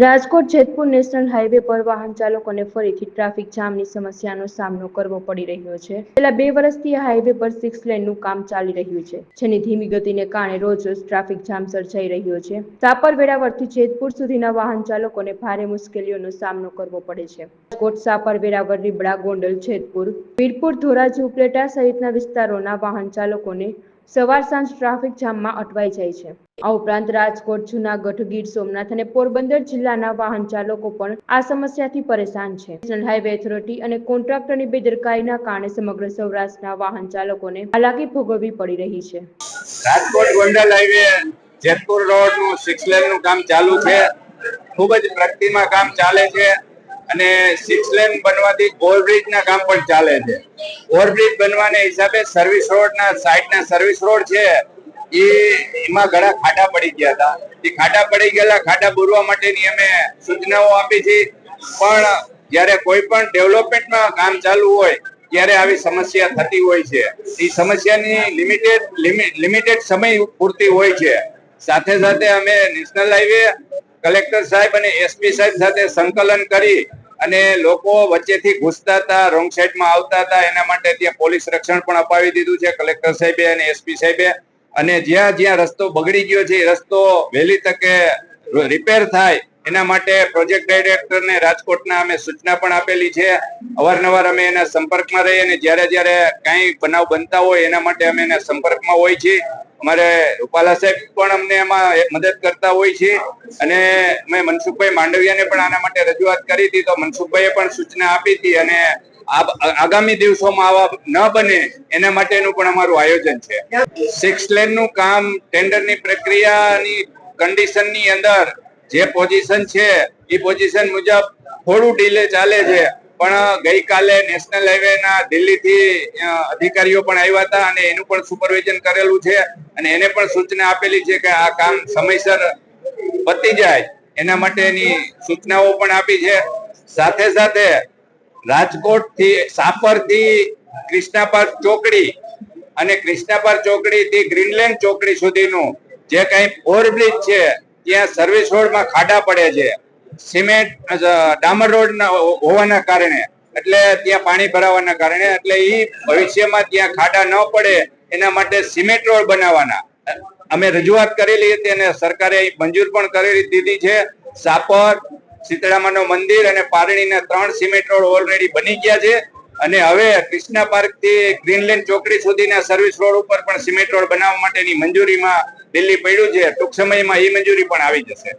Rajkot Jetpur national highway પર વાહન ચાલકોને ફરીથી ટ્રાફિક જામની સમસ્યાનો સામનો કરવો પડી રહ્યો છે. છેલ્લા બે વર્ષથી આ હાઈવે પર સિક્સ લેનનું કામ ચાલી રહ્યું છે, જેની ધીમી ગતિને કારણે રોજ રોજ ટ્રાફિક જામ સર્જાઈ રહ્યો છે. સાપર વેરાવળથી જેતપુર સુધીના વાહન ચાલકોને ભારે મુશ્કેલીઓનો સામનો કરવો પડે છે. રાજકોટ સાપર રીબડા, ગોંડલ, જેતપુર, વીરપુર, ધોરાજી ઉપલેટા સહિતના વિસ્તારોના વાહન ચાલકોને સવાર સાંજ ટ્રાફિક જામમાં અટવાઈ જાય છે. આ ઉપરાંત રાજકોટ, જુનાગઢ, ગીર સોમનાથ અને પોરબંદર જિલ્લાના વાહન ચાલકો પણ આ સમસ્યાથી પરેશાન છે. હાઈવે ઓથોરિટી અને કોન્ટ્રાક્ટરની બેદરકારીના કારણે સમગ્ર સૌરાષ્ટ્રના વાહન ચાલકોને હાલાકી ભોગવવી પડી રહી છે. રાજકોટ ગોંડલ હાઈવે, જેતપુર રોડનું સિક્સ લેનનું કામ ચાલુ છે. ખૂબ જ પ્રગતિમાં કામ ચાલે છે. અને સિક્સ લેન બનવાથી ઓવરબ્રિજ ના કામ પણ ચાલે છે. ઓવરબ્રિજ બનવાને હિસાબે સર્વિસ રોડ ના સાઈડ ના સર્વિસ રોડ છે એમાં ઘણા ખાડા પડી ગયા હતા. એ ખાડા પડી ગયેલા ખાડા પૂરવા માટેની અમે સૂચનાઓ આપી છે. પણ જ્યારે કોઈ પણ ડેવલપમેન્ટમાં કામ ચાલુ હોય, ત્યારે આવી સમસ્યા થતી હોય છે. એ સમસ્યાની લિમિટેડ લિમિટેડ સમય પૂરતી હોય છે. સાથે સાથે અમે નેશનલ હાઈવે કલેક્ટર સાહેબ અને એસપી સાહેબ સાથે સંકલન કરી અને લોકો વચ્ચેથી ઘૂસતા હતા રોંગ સાઈડમાં આવતા હતા, એના માટે ત્યાં પોલીસ રક્ષણ પણ અપાવી દીધું છે, કલેક્ટર સાહેબે અને એસપી સાહેબે. અને જ્યાં જ્યાં રસ્તો બગડી ગયો છે, એ રસ્તો વહેલી તકે રિપેર થાય એના માટે પ્રોજેક્ટ ડાયરેક્ટરને રાજકોટના અમે સૂચના પણ આપેલી છે. અવારનવાર અમે એના સંપર્કમાં રહીએ અને જ્યારે જ્યારે કાંઈ બનાવ બનતા હોય એના માટે અમે એના સંપર્કમાં હોય છીએ. અમારે રૂપાલા સાહેબ પણ અમને એમાં મદદ કરતા હોય છે અને મેં મનસુખભાઈ માંડવિયાને પણ આના માટે રજૂઆત કરી હતી તો મનસુખભાઈએ પણ સૂચના આપી હતી અને આગામી દિવસોમાં આવા ન બને એના માટેનું પણ અમારું આયોજન છે. સિક્સ લેનનું કામ ટેન્ડરની પ્રક્રિયાની કન્ડિશનની અંદર જે પોઝિશન છે, એ પોઝિશન મુજબ થોડું ડીલે ચાલે છે. પણ ગઈકાલે નેશનલ હાઈવે ના દિલ્હીથી અધિકારીઓ પણ આવ્યા હતા અને એનું પણ સુપરવિઝન કરેલું છે. અને એને પણ સૂચના આપેલી છે કે આ કામ સમયસર પતી જાય. એના માટેની સૂચનાઓ પણ આપી છે. સાથે સાથે રાજકોટથી સાપરથી કૃષ્ણા ચોકડી અને પાર્ક ચોકડી થી ગ્રીનલેન્ડ ચોકડી સુધીનું જે કઈ ઓવરબ્રિજ છે ત્યાં સર્વિસ રોડમાં ખાડા પડે છે. સિમેન્ટ ડામર રોડ હોવાના કારણે, એટલે ત્યાં પાણી ભરાવાના કારણે, એટલે એ ભવિષ્યમાં ત્યાં ખાડા ન પડે, એના માટે સિમેન્ટ રોડ બનાવવાના અમે રજૂઆત કરેલી હતી અને સરકારે મંજૂર પણ કરેલી દીધી છે. સાપર, શીતળામાનું મંદિર અને પારણીના ત્રણ સિમેન્ટ રોડ ઓલરેડી બની ગયા છે. અને હવે કૃષ્ણા પાર્કથી ગ્રીનલેન્ડ ચોકડી સુધીના સર્વિસ રોડ ઉપર પણ સિમેન્ટ રોડ બનાવવા માટેની મંજૂરીમાં દિલ્હી પડ્યું છે ટૂંક સમયમાં ઈ મંજૂરી પણ આવી જશે.